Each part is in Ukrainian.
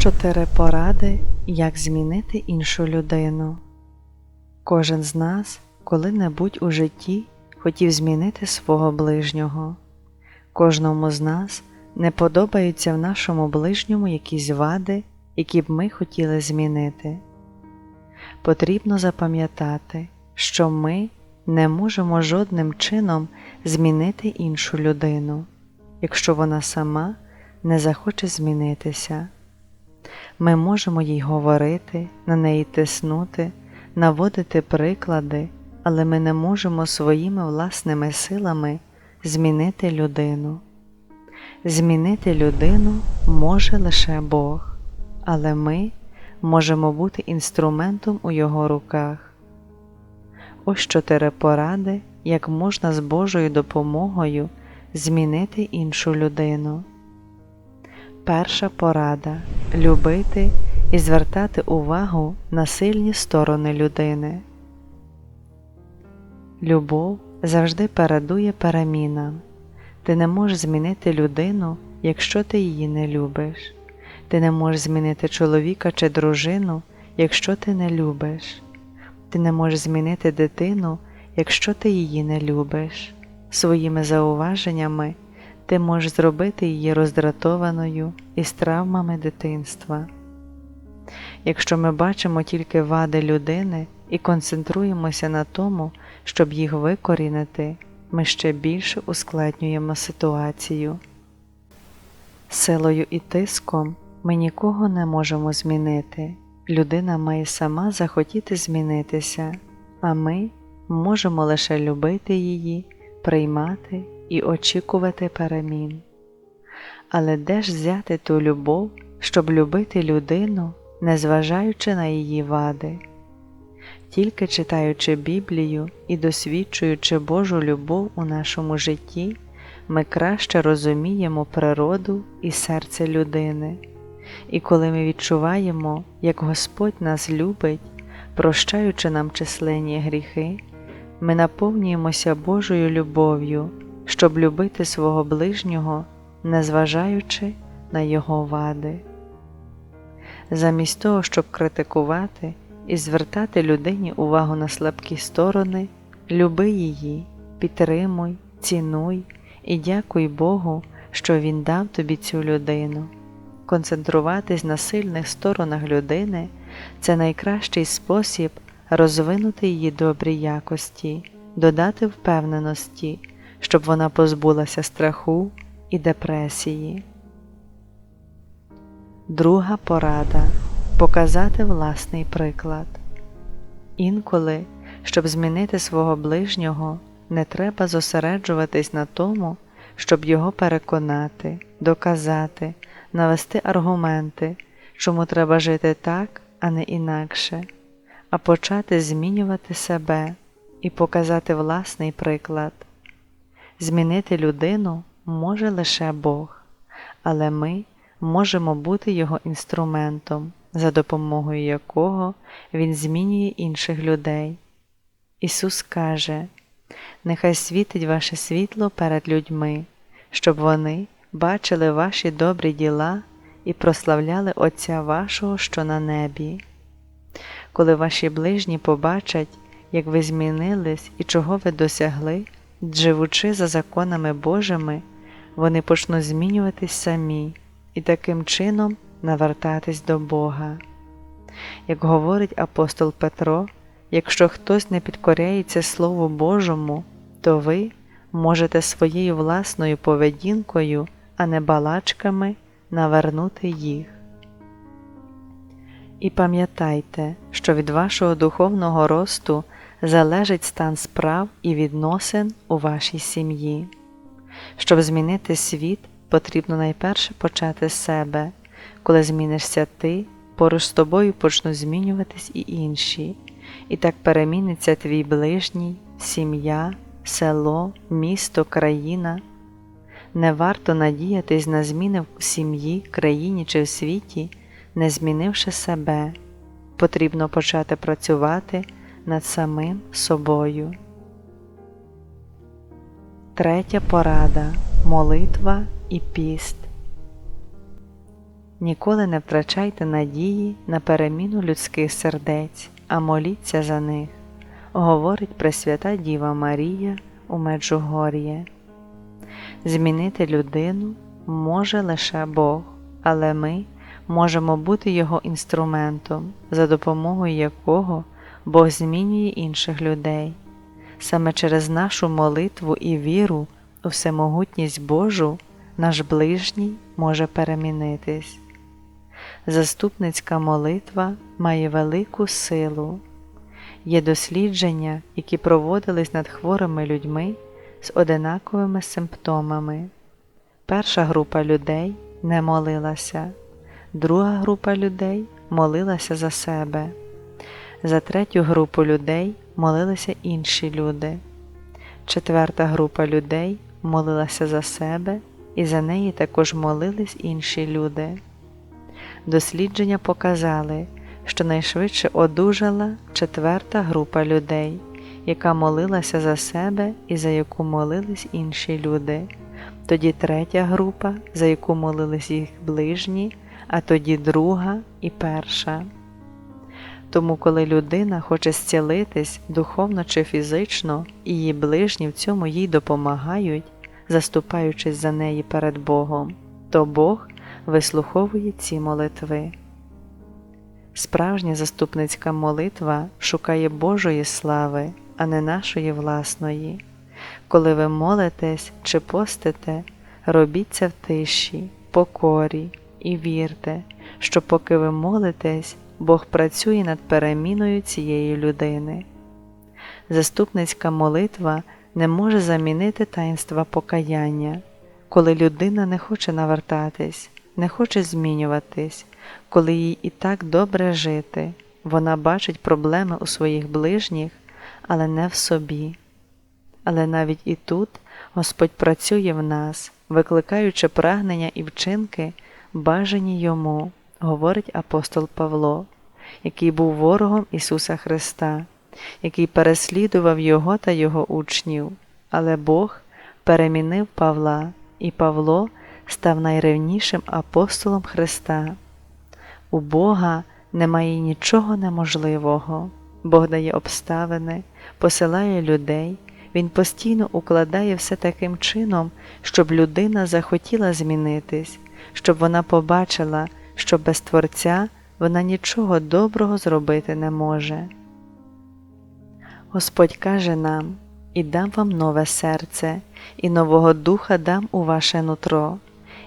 Чотири поради, як змінити іншу людину. Кожен з нас коли-небудь у житті хотів змінити свого ближнього. Кожному з нас не подобаються в нашому ближньому якісь вади, які б ми хотіли змінити. Потрібно запам'ятати, що ми не можемо жодним чином змінити іншу людину, якщо вона сама не захоче змінитися. Ми можемо їй говорити, на неї тиснути, наводити приклади, але ми не можемо своїми власними силами змінити людину. Змінити людину може лише Бог, але ми можемо бути інструментом у Його руках. Ось чотири поради, як можна з Божою допомогою змінити іншу людину. Перша порада любити і звертати увагу на сильні сторони людини. Любов завжди передує перемінам. Ти не можеш змінити людину, якщо ти її не любиш. Ти не можеш змінити чоловіка чи дружину, якщо ти не любиш. Ти не можеш змінити дитину, якщо ти її не любиш. Своїми зауваженнями ти можеш зробити її роздратованою і з травмами дитинства. Якщо ми бачимо тільки вади людини і концентруємося на тому, щоб їх викорінити, ми ще більше ускладнюємо ситуацію. Силою і тиском ми нікого не можемо змінити. Людина має сама захотіти змінитися, а ми можемо лише любити її, приймати і очікувати перемін. Але де ж взяти ту любов, щоб любити людину, незважаючи на її вади? Тільки читаючи Біблію і досвідчуючи Божу любов у нашому житті, ми краще розуміємо природу і серце людини. І коли ми відчуваємо, як Господь нас любить, прощаючи нам численні гріхи, ми наповнюємося Божою любов'ю, щоб любити свого ближнього, незважаючи на його вади. Замість того, щоб критикувати і звертати людині увагу на слабкі сторони, люби її, підтримуй, цінуй і дякуй Богу, що Він дав тобі цю людину. Концентруватись на сильних сторонах людини це найкращий спосіб розвинути її добрі якості, додати впевненості, щоб вона позбулася страху і депресії. Друга порада показати власний приклад. Інколи, щоб змінити свого ближнього, не треба зосереджуватись на тому, щоб його переконати, доказати, навести аргументи, чому треба жити так, а не інакше, а почати змінювати себе і показати власний приклад. Змінити людину може лише Бог, але ми можемо бути Його інструментом, за допомогою якого Він змінює інших людей. Ісус каже, Нехай світить ваше світло перед людьми, щоб вони бачили ваші добрі діла і прославляли Отця вашого, що на небі. Коли ваші ближні побачать, як ви змінились і чого ви досягли, живучи за законами Божими, вони почнуть змінюватись самі і таким чином навертатись до Бога. Як говорить апостол Петро, якщо хтось не підкоряється Слову Божому, то ви можете своєю власною поведінкою, а не балачками навернути їх. І пам'ятайте, що від вашого духовного росту залежить стан справ і відносин у вашій сім'ї. Щоб змінити світ, потрібно найперше почати з себе. Коли змінишся ти, поруч з тобою почнуть змінюватись і інші, і так переміниться твій ближній, сім'я, село, місто, країна. Не варто надіятись на зміни в сім'ї, країні чи в світі, не змінивши себе. Потрібно почати працювати над самим собою. Третя порада молитва і піст. Ніколи не втрачайте надії на переміну людських сердець, а моліться за них, говорить Пресвята Діва Марія у Меджугор'є. Змінити людину може лише Бог, але ми можемо бути Його інструментом, за допомогою якого Бог змінює інших людей. Саме через нашу молитву і віру у всемогутність Божу наш ближній може перемінитись. Заступницька молитва має велику силу. Є дослідження, які проводились над хворими людьми з одинаковими симптомами. Перша група людей не молилася, друга група людей молилася за себе. За третю групу людей молилися інші люди. Четверта група людей молилася за себе, і за неї також молились інші люди. Дослідження показали, що найшвидше одужала четверта група людей, яка молилася за себе і за яку молились інші люди, тоді третя група, за яку молились їх ближні, а тоді друга і перша. Тому, коли людина хоче зцілитись духовно чи фізично, її ближні в цьому їй допомагають, заступаючись за неї перед Богом, то Бог вислуховує ці молитви. Справжня заступницька молитва шукає Божої слави, а не нашої власної. Коли ви молитесь чи постите, робіть це в тиші, покорі і вірте, що поки ви молитесь, Бог працює над переміною цієї людини. Заступницька молитва не може замінити таїнства покаяння, коли людина не хоче навертатись, не хоче змінюватись, коли їй і так добре жити, вона бачить проблеми у своїх ближніх, але не в собі. Але навіть і тут Господь працює в нас, викликаючи прагнення і вчинки, бажані йому, говорить апостол Павло, який був ворогом Ісуса Христа, який переслідував Його та Його учнів, але Бог перемінив Павла, і Павло став найревнішим апостолом Христа. У Бога немає нічого неможливого. Бог дає обставини, посилає людей, Він постійно укладає все таким чином, щоб людина захотіла змінитись, щоб вона побачила, що без Творця вона нічого доброго зробити не може. Господь каже нам і дам вам нове серце, і нового духа дам у ваше нутро,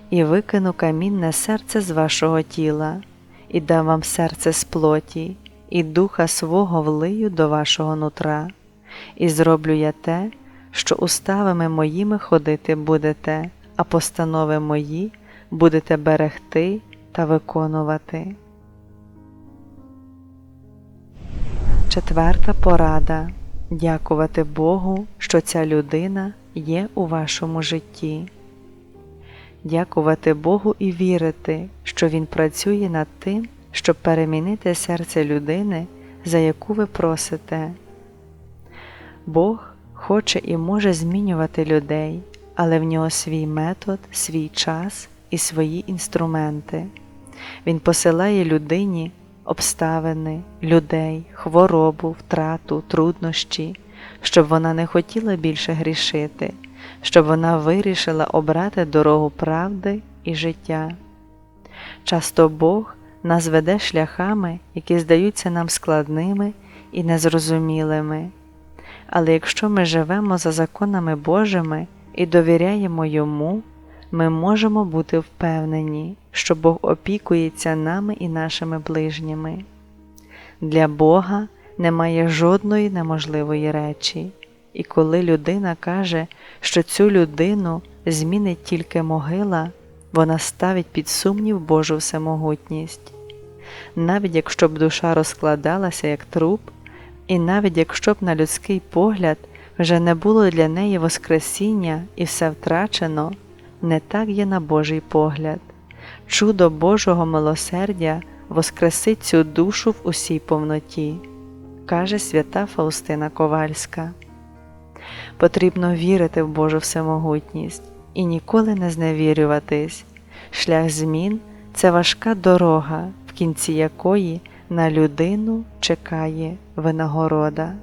і викину камінне серце з вашого тіла, і дам вам серце з плоті, і духа свого влию до вашого нутра, і зроблю я те, що уставами моїми ходити будете, а постанови мої будете берегти та виконувати. Четверта порада дякувати Богу, що ця людина є у вашому житті. Дякувати Богу і вірити, що Він працює над тим, щоб перемінити серце людини, за яку ви просите. Бог хоче і може змінювати людей, але в нього свій метод, свій час і свої інструменти. Він посилає людині обставини, людей, хворобу, втрату, труднощі, щоб вона не хотіла більше грішити, щоб вона вирішила обрати дорогу правди і життя. Часто Бог нас веде шляхами, які здаються нам складними і незрозумілими. Але якщо ми живемо за законами Божими і довіряємо Йому, ми можемо бути впевнені, що Бог опікується нами і нашими ближніми. Для Бога немає жодної неможливої речі, і коли людина каже, що цю людину змінить тільки могила, вона ставить під сумнів Божу всемогутність. Навіть якщо б душа розкладалася як труп, і навіть якщо б на людський погляд вже не було для неї Воскресіння і все втрачено, не так є на Божий погляд. Чудо Божого милосердя воскресить цю душу в усій повноті, каже свята Фаустина Ковальська. Потрібно вірити в Божу всемогутність і ніколи не зневірюватись. Шлях змін це важка дорога, в кінці якої на людину чекає винагорода.